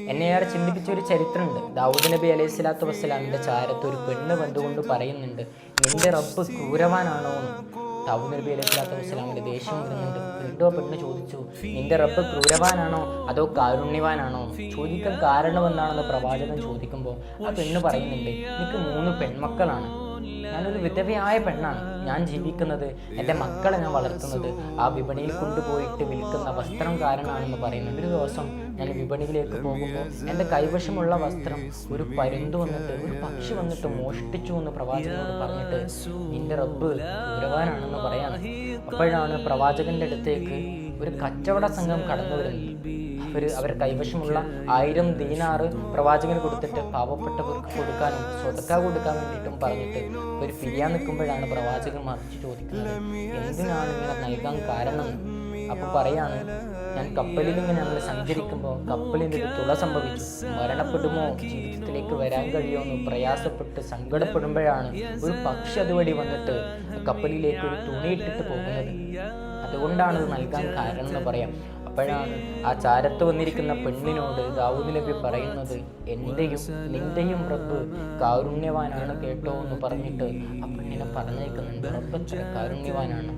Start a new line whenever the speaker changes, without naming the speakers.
എന്നെ ഏറെ ചിന്തിപ്പിച്ച ഒരു ചരിത്രമുണ്ട്. ദാവൂദ് നബി അലൈഹി സ്വലാത്തു വസ്സലാമിന്റെ ചാരത്ത് ഒരു പെണ്ണ് വന്നുകൊണ്ട് പറയുന്നുണ്ട് നിന്റെ റബ്ബ് ക്രൂരവാനാണോ ദാവൂദ് നബി അലൈഹി സ്വലാത്തു വസ്സലാമിന്റെ ദേഷ്യം വരുന്നുണ്ട്. ആ പെണ്ണ് ചോദിച്ചു നിന്റെ റബ്ബ് ക്രൂരവാനാണോ അതോ കാരുണ്യവാനാണോ? ചോദിക്കാൻ കാരണം എന്താണെന്ന് പ്രവാചകൻ ചോദിക്കുമ്പോൾ ആ പെണ്ണ് പറയുന്നുണ്ട് എനിക്ക് മൂന്ന് പെൺമക്കളാണ്. ഞാനൊരു വിധവയായ പെണ്ണാണ്. ഞാൻ ജീവിക്കുന്നത് എന്റെ മക്കളെ ഞാൻ വളർത്തുന്നത്. ആ വിപണിയിൽ കൊണ്ടുപോയിട്ട് വിൽക്കുന്ന വസ്ത്രം കാരണമാണെന്ന് പറയുന്നത്. ഒരു ദിവസം ഞാൻ വിപണിയിലേക്ക് പോകുമ്പോൾ എന്റെ കൈവശമുള്ള വസ്ത്രം ഒരു പരുന്ത് വന്നിട്ട് ഒരു പക്ഷി വന്നിട്ട് മോഷ്ടിച്ചു എന്ന് പ്രവാചകനോട് പറഞ്ഞിട്ട് നിന്റെ റബ്ബ് ഗുരുവാനാണെന്ന് പറയാണ്. അപ്പോഴാണ് പ്രവാചകന്റെ അടുത്തേക്ക് ഒരു കച്ചവട സംഘം കടന്നു വരുന്നത്. അവർ അവരുടെ കൈവശമുള്ള ആയിരം ദീനാറ് പ്രവാചകന് കൊടുത്തിട്ട് പാവപ്പെട്ടവർക്ക് കൊടുക്കാനും സ്വതക്ക കൊടുക്കാൻ വേണ്ടിയിട്ടും പറഞ്ഞിട്ട് ഒരു പിരിയാൻ നിൽക്കുമ്പോഴാണ് പ്രവാചകൻ മറിച്ച് ചോദിക്കുന്നത് എന്തിനാണ് ഇങ്ങനെ നൽകാൻ കാരണം? അപ്പോൾ പറയാണ് ഞാൻ കപ്പലിൽ ഇങ്ങനെ നമ്മൾ സഞ്ചരിക്കുമ്പോൾ കപ്പലിന്റെ ഒരു തുള സംഭവിച്ചു. മരണപ്പെടുമോ? ജീവിതത്തിലേക്ക് വരാൻ കഴിയുമോ എന്ന് പ്രയാസപ്പെട്ട് സങ്കടപ്പെടുമ്പോഴാണ് ഒരു പക്ഷി അതുവഴി വന്നിട്ട് കപ്പലിലേക്ക് ഒരു തുണിയിട്ടിട്ട് പോകുന്നത്. അതുകൊണ്ടാണ് ഇത് നൽകാൻ കാരണം എന്ന് പറയാം. അപ്പോഴാണ് ആ ചാരത്ത് വന്നിരിക്കുന്ന പെണ്ണിനോട് ദാവൂദ് നബി പറയുന്നത് എന്റെയും നിന്റെയും റബ്ബ് കാരുണ്യവാനാണ് കേട്ടോ എന്ന് പറഞ്ഞിട്ട് ആ പെണ്ണിനെ പറഞ്ഞേക്കുന്നുണ്ട്. റബ്ബ് കാരുണ്യവാനാണ്.